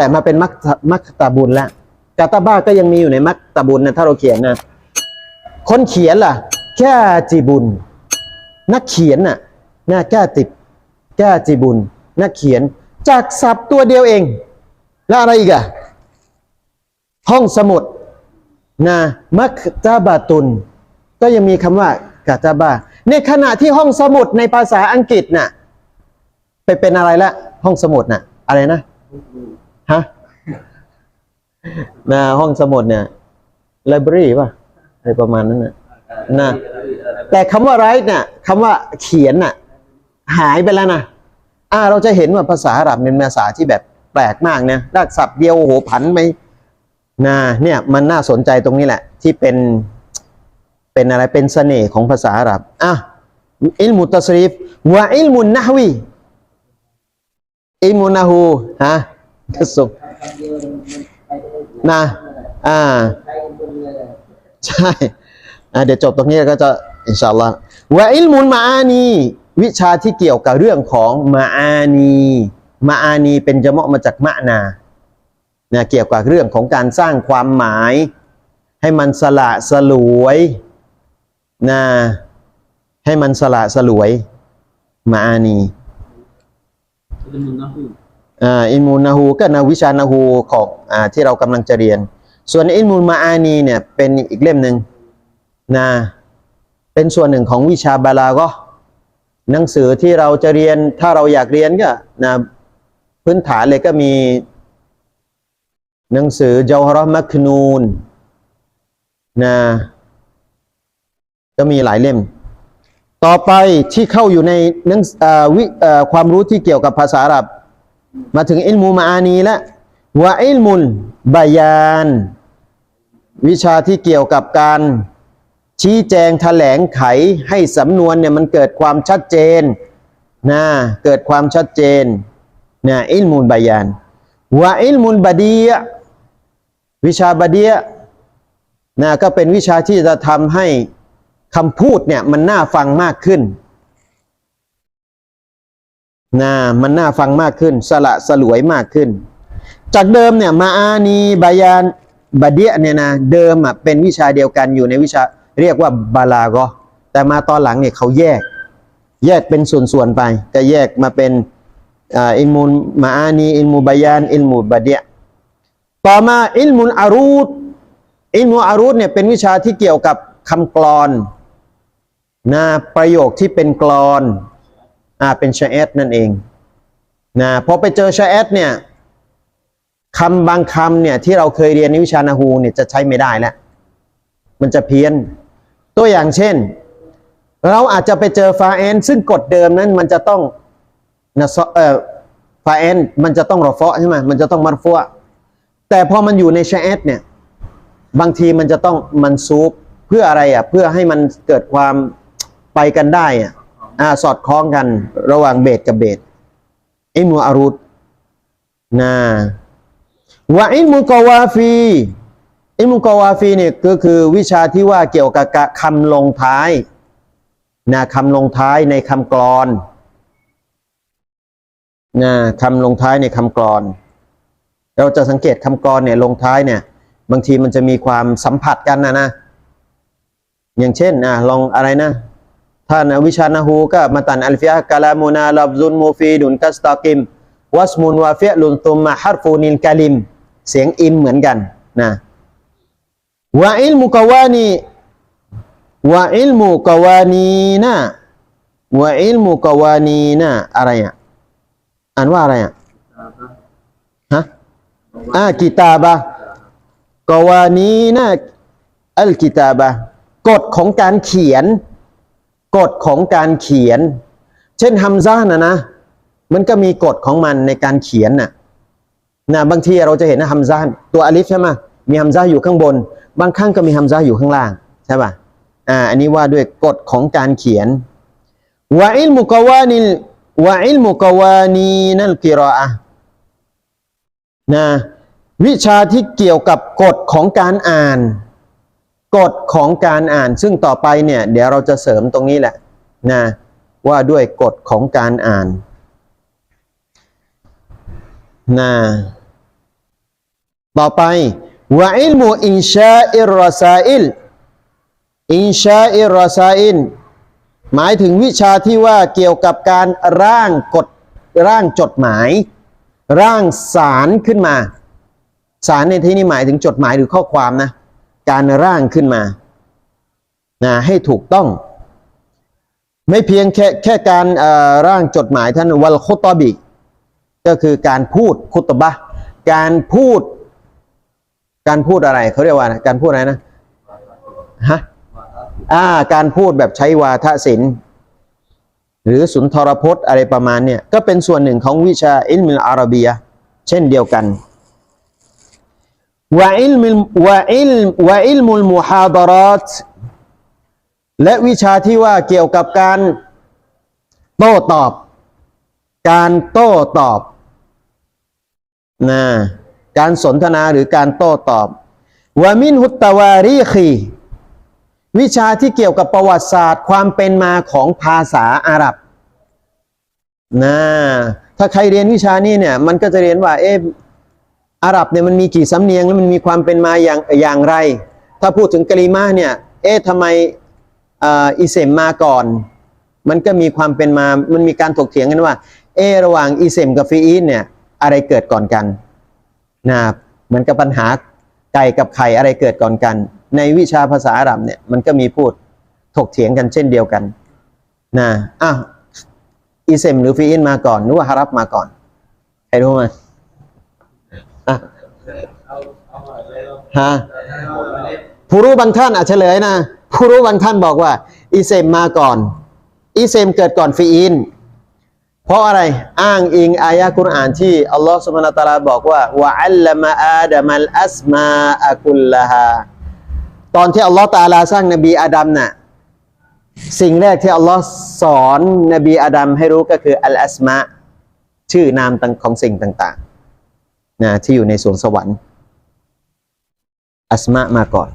ละมาเป็นมักมักตาบุญแล้วกาตาบ้าก็ยังมีอยู่ในมักตาบุญนะถ้าเราเขียนนะคนเขียนล่ะ แก้จีบุญ นักเขียนน่ะน่าแก้ติบแก้จีบุญ นักเขียน จากศัพท์ตัวเดียวเอง แล้วอะไรอีกอะห้องสมุดนะมักตาบาตุน ก็ยังมีคำว่ากาตาบ้าในขณะที่ห้องสมุดในภาษาอังกฤษน่ะไปเป็นอะไรละห้องสมุดน่ะ อะไรนะ ฮะนะห้องสมุดเนี่ย library ป่ะอะไรประมาณนั้นน่ะนะ แต่คำว่า write เนี่ยคำว่าเขียนน่ะ หายไปแล้วนะอ่า เราจะเห็นว่าภาษาอาหรับเป็นภาษาที่แบบแปลกมากเนี่ยรากศัพท์เดียวโหผันไปนะเนี่ยมันน่าสนใจตรงนี้แหละ ที่เป็นเป็นอะไรเป็นเสน่ห์ของภาษาอาหรับอะอิลมุตัสรีฟวะอิลมุนนะฮวีอิลมุนนะฮูฮะ สุกนะอ่าใช่เดี๋ยวจบตรงนี้ก็จะอินชาอัลลอฮ์วะอิลมุนมาอานี วิชาที่เกี่ยวกับเรื่องของมาอานีมาอานีเป็นจะมาะมาจากมะนานะเกี่ยวกับเรื่องของการสร้างความหมาย ให้มันสละสลวยนะให้มันสละสลวย มาอานี อ่าอิลมูนาฮูก็นาวิชานาฮูของอ่าที่เรากำลังจะเรียน ส่วนอิลมูมาอานีเนี่ยเป็นอีกเล่มหนึ่งนะเป็นส่วนหนึ่งของวิชาบาลาก็หนังสือที่เราจะเรียนถ้าเราอยากเรียนก็นะพื้นฐานเลยก็มี หนังสือเจาฮรมักนูนนะก็มีหลายเล่ม ต่อไปที่เข้าอยู่ในหนังเอ่อวิอ่อความรู้ที่เกี่ยวกับภาษาอาหรับ มาถึงอิลมูมาอานีแล้ววะอิลมุลบายาน วิชาที่เกี่ยวกับการชี้แจงแถลงไขให้สำนวนเนี่ยมันเกิดความชัดเจนนะเกิดความชัดเจนนะอิลมุลบายานวะอิลมุลบดียวิชาบดียนะก็เป็นวิชาที่จะทำให้คำพูดเนี่ยมันน่าฟังมากขึ้น นะมันน่าฟังมากขึ้น สละสลวยมากขึ้น จากเดิมเนี่ยมาอานีบายานบาเดียเนี่ยนะเดิมอะเป็นวิชาเดียวกันอยู่ในวิชาเรียกว่าบาลากอแต่มาตอนหลังเนี่ยเขาแยก แยกเป็นส่วนๆไป ก็แยกมาเป็นอ่าอิลมูลมาอานีอิลมูบายานอิลมูบาเดียต่อมาอิลมุลอารูดอิลมูอารูดเนี่ยเป็นวิชาที่เกี่ยวกับคำกลอนนะประโยคที่เป็นกลอน อ่าเป็นชาเอตนั่นเองนะพอไปเจอชาเอตเนี่ยคำบางคำเนี่ยที่เราเคยเรียนในวิชานาฮูเนี่ยจะใช้ไม่ได้แล้วมันจะเพี้ยน ตัวอย่างเช่น เราอาจจะไปเจอฟาเอนซึ่งกฎเดิมนั้นมันจะต้องนะซอเอ่อฟาเอนมันจะต้องรอฟะใช่ไหมมันจะต้องมัรฟัวแต่พอมันอยู่ในชาเอตเนี่ยบางทีมันจะต้องมันซูปเพื่ออะไรอะเพื่อให้มันเกิดความไปกันได้อะ อ่าสอดคล้องกันระหว่างเบสกับเบสอิมูอารุดนะวะอิมูกาวาฟีอิมูกาวาฟีเนี่ยก็คือวิชาที่ว่าเกี่ยวกับคำลงท้ายนะคำลงท้ายในคำกลอนนะคำลงท้ายในคำกลอน เราจะสังเกตคำกลอนเนี่ยลงท้ายเนี่ย บางทีมันจะมีความสัมผัสกันนะนะ อย่างเช่นอะลองอะไรนะ ถ้านวิชานาฮูก็มาตันอัลฟิยะกะลามูนาลับซุนมูฟีดุนกัสตากิม วัสมุนวาเฟิยลุนตุมมาฮัรฟูนินกาลิม เสียงอิมเหมือนกันนะวะอิลมุกวานีวะอิลมุกวานีนะวะอิลมุกวานีนะอะไรอะอ่านว่าอะไรอะฮะอ่ากิตาบะกวานีนะอัลกิตาบะกฎของการเขียน กฎของการเขียน เช่นฮัมซานะนะมันก็มีกฎของมันในการเขียนน่ะนะบางทีเราจะเห็นนะฮัมซาตัวอลิฟใช่ไหมมีฮัมซาอยู่ข้างบน บางครั้งก็มีฮัมซาอยู่ข้างล่างใช่ป่ะอ่าอันนี้ว่าด้วยกฎของการเขียนวะอิลมุกวานิลวะอิลมุกวานีนัลกิรออะห์นะวิชาที่เกี่ยวกับกฎของการอ่าน กฎของการอ่าน ซึ่งต่อไปเนี่ยเดี๋ยวเราจะเสริมตรงนี้แหละนะว่าด้วยกฎของการอ่านนะต่อไปวะอิลมูอินชาอิรรอซาอิลอินชาอิรรอซาอิลหมายถึงวิชาที่ว่าเกี่ยวกับการร่างกฎร่างจดหมาย ร่างสารขึ้นมา สารในที่นี้หมายถึงจดหมายหรือข้อความนะ การร่างขึ้นมานะให้ถูกต้อง ไม่เพียงแค่แค่การร่างจดหมายท่านวัลคุตบิก็คือการพูดคุตบะการพูด การพูดอะไรเขาเรียกว่าอะการพูดอะไรนะฮะอ่าการพูดแบบใช้วาทศิลป์หรือสุนทรพจน์อะไรประมาณเนี่ยก็เป็นส่วนหนึ่งของวิชาอิลมิลอาระบีย เช่นเดียวกัน วะอิลมวะอิลวะอิลมุลมุฮาดารตและวิชาที่ว่าเกี่ยวกับการโต้ตอบ การโต้ตอบนะการสนทนาหรือการโต้ตอบวะมินฮุตตะวารีคีวิชาที่เกี่ยวกับประวัติศาสตร์ความเป็นมาของภาษาอาหรับนะถ้าใครเรียนวิชานี้เนี่ย มันก็จะเรียนว่า เอะ อาหรับเนี่ยมันมีกี่สำเนียงแล้วมันมีความเป็นมาอย่างอย่างไร ถ้าพูดถึงกะลีมาเนี่ยเอ๊ะทำไมอ่ออิเซมมาก่อน มันก็มีความเป็นมา มันมีการถกเถียงกันว่า เอะระหว่างอิเซมกับฟีอีนเนี่ยอะไรเกิดก่อนกันนะเหมือนกับปัญหาไก่กับไข่อะไรเกิดก่อนกัน ในวิชาภาษาอาหรับเนี่ยมันก็มีพูดถกเถียงกันเช่นเดียวกันนะอ้าวอิเซมหรือฟีอีนมาก่อนหรือว่าฮารับมาก่อนใครรู้ไหม อะฮะผู้รู้บางท่านอาจเฉลยนะผู้รู้บางท่านบอกว่าอิเซมมาก่อนอิเซมเกิดก่อนฟีอินเพราะอะไรอ้างอิงอายะกุรอานที่อัลลอฮฺสุบานตะอาลาบอกว่าวะอัลลัมะอาดัมัลอัสมาอะกุลละฮาตอนที่อัลลอฮฺตาลาสร้างนบีอาดัมน่ะสิ่งแรกที่อัลลอฮฺสอนนบีอาดัมให้รู้ก็คืออัลอัสมาชื่อนามต่างของสิ่งต่างๆ นะที่อยู่ในสวงสวรรค์ อัสมามาก่อน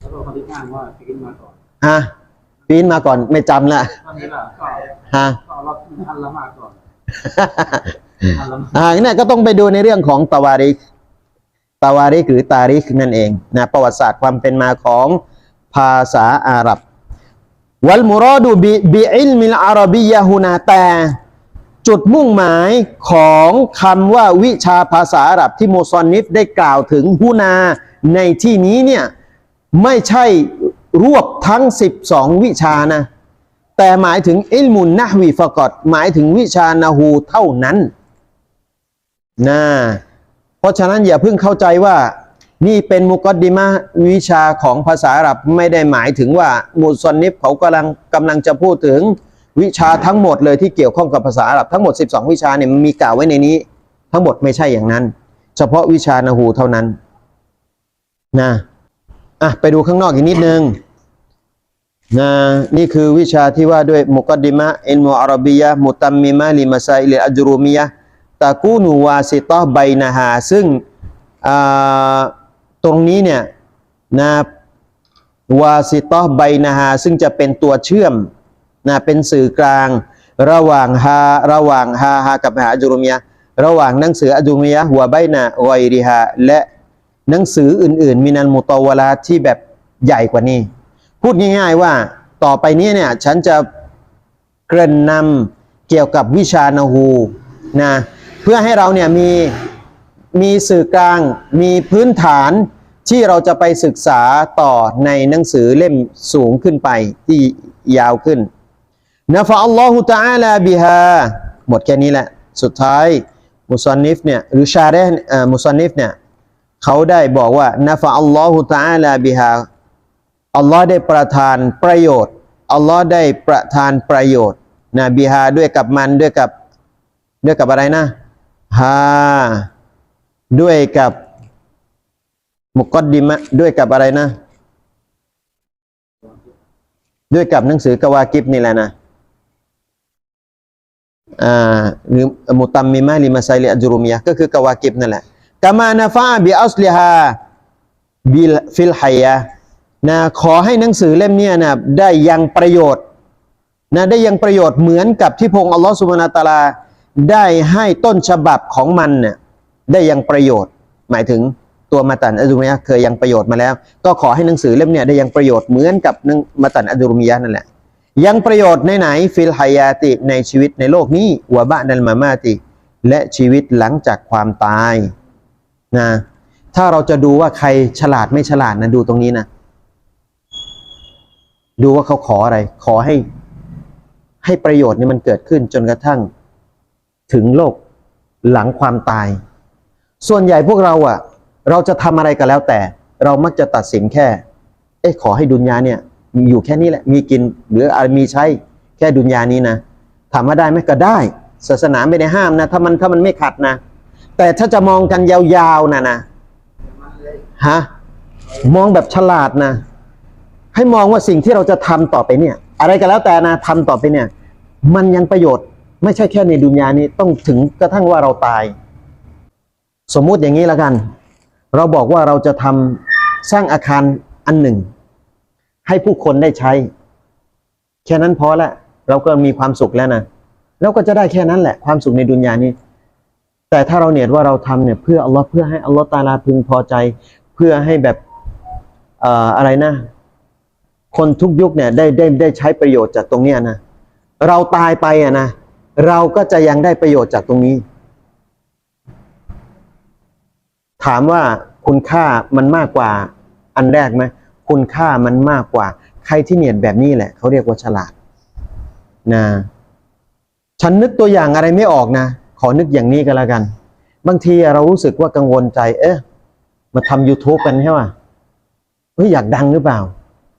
แล้วก็คนที่อ้างว่าฟิกินมาก่อนฮะปีนมาก่อนไม่จำละตอนนี้ล่ะก็ฮะก็รับอัลละมาก่อนอัลละมาอ่าเนี่ยก็ต้องไปดูในเรื่องของตาวาริกตาวาริกหรือตาริกนั่นเองนะประวัติศาสตร์ความเป็นมาของภาษาอาหรับ วัลมุรอดูบิบิอิลมิลอาระบียะฮุนาแต่ จุดมุ่งหมายของคำว่าวิชาภาษาอาหรับที่โมซอนนิฟได้กล่าวถึงฮุนาในที่นี้เนี่ยไม่ใช่รวบทั้ง 12 วิชานะ แต่หมายถึงอิลมุนนะฮวีฟกอดหมายถึงวิชานาฮูเท่านั้นนะเพราะฉะนั้นอย่าเพิ่งเข้าใจว่านี่เป็นมุกอดดิมะวิชาของภาษาอาหรับไม่ได้หมายถึงว่ามุสนิฟเขากำลังกำลังจะพูดถึง วิชาทั้งหมดเลยที่เกี่ยวข้องกับภาษาอาหรับทั้งหมด 12 วิชาเนี่ยมันมีกล่าวไว้ในนี้ ทั้งหมดไม่ใช่อย่างนั้น เฉพาะวิชานาฮูเท่านั้นนะอะไปดูข้างนอกอีกนิดนึงนะนี่คือวิชาที่ว่าด้วยมุกดดิมะอินมุอารบียะมุตัมมิมะลิมาซาอิลอัจรูมียะตะกูนูวาซิตอไบนะฮาซึ่งอ่าตรงนี้เนี่ยนะวาซิตอไบนะฮาซึ่งจะเป็นตัวเชื่อม นะเป็นสื่อกลาง ระหว่างฮาระหว่างฮาฮากับฮาอัจรูมียะระหว่างหนังสืออัจรูมียะหัวไบนะไวริฮาและหนังสืออื่น ๆมินันมุตวลาที่แบบใหญ่กว่านี้ พูดง่าย ๆว่าต่อไปนี้เนี่ยฉันจะเกริ่นนำเกี่ยวกับวิชานาฮูนะเพื่อให้เราเนี่ยมีมีสื่อกลางมีพื้นฐานที่เราจะไปศึกษาต่อในหนังสือเล่มสูงขึ้นไปที่ยาวขึ้น นะฟะอัลลอฮุตะอาลาบิฮาหมดแค่นี้แหละ สุดท้ายมุซอนนิฟเนี่ยหรือชาเรห์มุซอนนิฟเนี่ยเขาได้บอกว่านะฟะอัลลอฮุตะอาลาบิฮาอัลลอฮ์ได้ประทานประโยชน์อัลลอฮ์ได้ประทานประโยชน์นะบิฮาด้วยกับมันด้วยกับด้วยกับอะไรนะฮาด้วยกับมุกอดดิมะด้วยกับอะไรนะ ด้วยกับหนังสือกวากิบนี่แหละนะ หรือมุตัมมิมะลิมาไซลิอัจรุมียะก็คือกวากิบนั่นแหละกามานาฟาบิอัสลิฮาบิลฟิลไฮยะนะขอให้หนังสือเล่มนี้นะได้ยังประโยชน์นะได้ยังประโยชน์เหมือนกับที่พงค์อัลลอฮฺสุบานาตาลา ได้ให้ต้นฉบับของมันเนี่ยได้ยังประโยชน์ หมายถึงตัวมาตันอัจจุริยะเคยยังประโยชน์มาแล้ว ก็ขอให้หนังสือเล่มนี้ได้ยังประโยชน์เหมือนกับหนังมาตันอัจจุริยะนั่นแหละ ยังประโยชน์ในไหนฟิลไฮยาติในชีวิตในโลกนี้วะบะดัลมามาติ และชีวิตหลังจากความตายนะถ้าเราจะดูว่าใครฉลาดไม่ฉลาดนะดูตรงนี้นะดูว่าเขาขออะไร ขอให้ ให้ประโยชน์นี่มันเกิดขึ้นจนกระทั่ง ถึงโลกหลังความตาย ส่วนใหญ่พวกเราอะเราจะทำอะไรก็แล้วแต่ เรามักจะตัดสินแค่ เอ๊ะขอให้ดุนยาเนี่ย อยู่แค่นี้แหละ มีกินหรืออะไรมีใช้แค่ดุนยานี้นะถามว่าได้ไหมก็ได้ ศาสนาไม่ได้ห้ามนะ ถ้ามันถ้ามันไม่ขัดนะ แต่ถ้าจะมองกันยาวๆนะนะฮะมองแบบฉลาดนะ ให้มองว่าสิ่งที่เราจะทำต่อไปเนี่ย อะไรก็แล้วแต่นะทำต่อไปเนี่ย มันยังประโยชน์ ไม่ใช่แค่ในดุนยานี้ต้องถึงกระทั่งว่าเราตาย สมมุติอย่างนี้แล้วกัน เราบอกว่าเราจะทำสร้างอาคารอันหนึ่ง ให้ผู้คนได้ใช้ แค่นั้นพอละ เราก็มีความสุขแล้วนะเราก็จะได้แค่นั้นแหละความสุขในดุนยานี้ แต่ถ้าเราเนียดว่าเราทำเนี่ยเพื่ออัลลอฮ์เพื่อให้อัลลอฮ์ตาลาพึงพอใจ เพื่อให้แบบเอ่ออะไรนะ คนทุกยุคเนี่ยได้ได้ได้ใช้ประโยชน์จากตรงเนี้ยนะเราตายไปอะนะเราก็จะยังได้ประโยชน์จากตรงนี้ ถามว่าคุณค่ามันมากกว่าอันแรกไหม คุณค่ามันมากกว่า ใครที่เนียดแบบนี้แหละ เขาเรียกว่าฉลาดนะฉันนึกตัวอย่างอะไรไม่ออกนะ ขอนึกอย่างนี้ก็แล้วกัน บางทีเรารู้สึกว่ากังวลใจ เอ๊ะมาทำ YouTube กันใช่ป่ะเฮ้ยอยากดังหรือเปล่า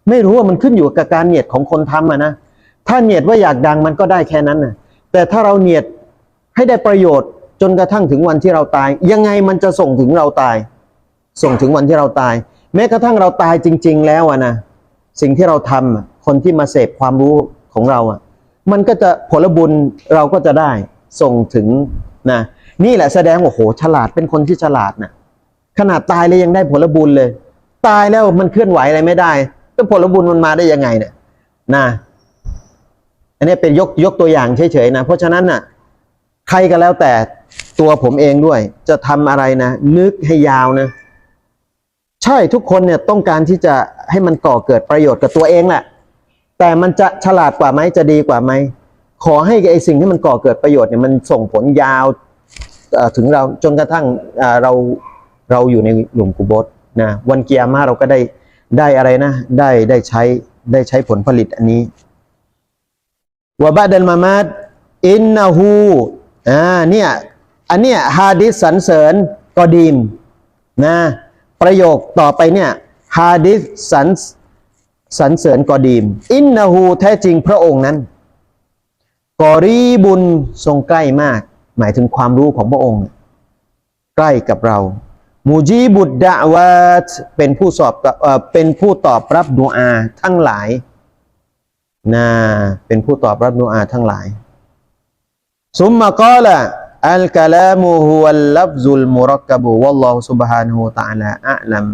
ไม่รู้ว่ามันขึ้นอยู่กับการเนียดของคนทำอะนะถ้าเนียดว่าอยากดังมันก็ได้แค่นั้นนะแต่ถ้าเราเนียดให้ได้ประโยชน์จนกระทั่งถึงวันที่เราตาย ยังไงมันจะส่งถึงเราตาย ส่งถึงวันที่เราตาย แม้กระทั่งเราตายจริง ๆ แล้วอะนะสิ่งที่เราทำคนที่มาเสพความรู้ของเราอะมันก็จะผลบุญเราก็จะได้ส่งถึงนะนี่แหละแสดงว่าโอ้โหฉลาดเป็นคนที่ฉลาดนะขนาดตายเลยยังได้ผลบุญเลย ตายแล้วมันเคลื่อนไหวอะไรไม่ได้ก็ผลบุญมันมาได้ยังไงเนี่ยนะอันนี้เป็นยกยกตัวอย่างเฉยๆนะเพราะฉะนั้นน่ะใครก็แล้วแต่ตัวผมเองด้วย จะทำอะไรนะ นึกให้ยาวนะ ใช่ทุกคนเนี่ยต้องการที่จะให้มันก่อเกิดประโยชน์กับตัวเองแหละ แต่มันจะฉลาดกว่าไหมจะดีกว่าไหม ขอให้ไอ้สิ่งที่มันก่อเกิดประโยชน์เนี่ยมันส่งผลยาวถึงเราจนกระทั่งเราเราอยู่ในหลุมกุโบสนะวันเกียร์มาเราก็ได้ได้อะไรนะ ได้ได้ใช้ได้ใช้ผลผลิตอันนี้วะบะดัลมามัดอินนาหูอ่าเนี่ยอันเนี้ยฮาดิสสรรเสริญกอดีมนะ ประโยคต่อไปเนี่ยฮาดิสสรรสรรเสริญกอดีม อินนาหูแท้จริงพระองค์นั้นกอรีบุญทรงใกล้มาก หมายถึงความรู้ของพระองค์ ใกล้กับเรา มูจีบุดดะวาตเป็นผู้สอบเป็นผู้ตอบรับดูอาทั้งหลายนะเป็นผู้ตอบรับดูอาทั้งหลายซุมมะกอละ อัลกะลามุฮุวัลลัฟซุลมุรักกะบุวัลลอฮุซุบฮานะฮูวะตะอาลาอะลัม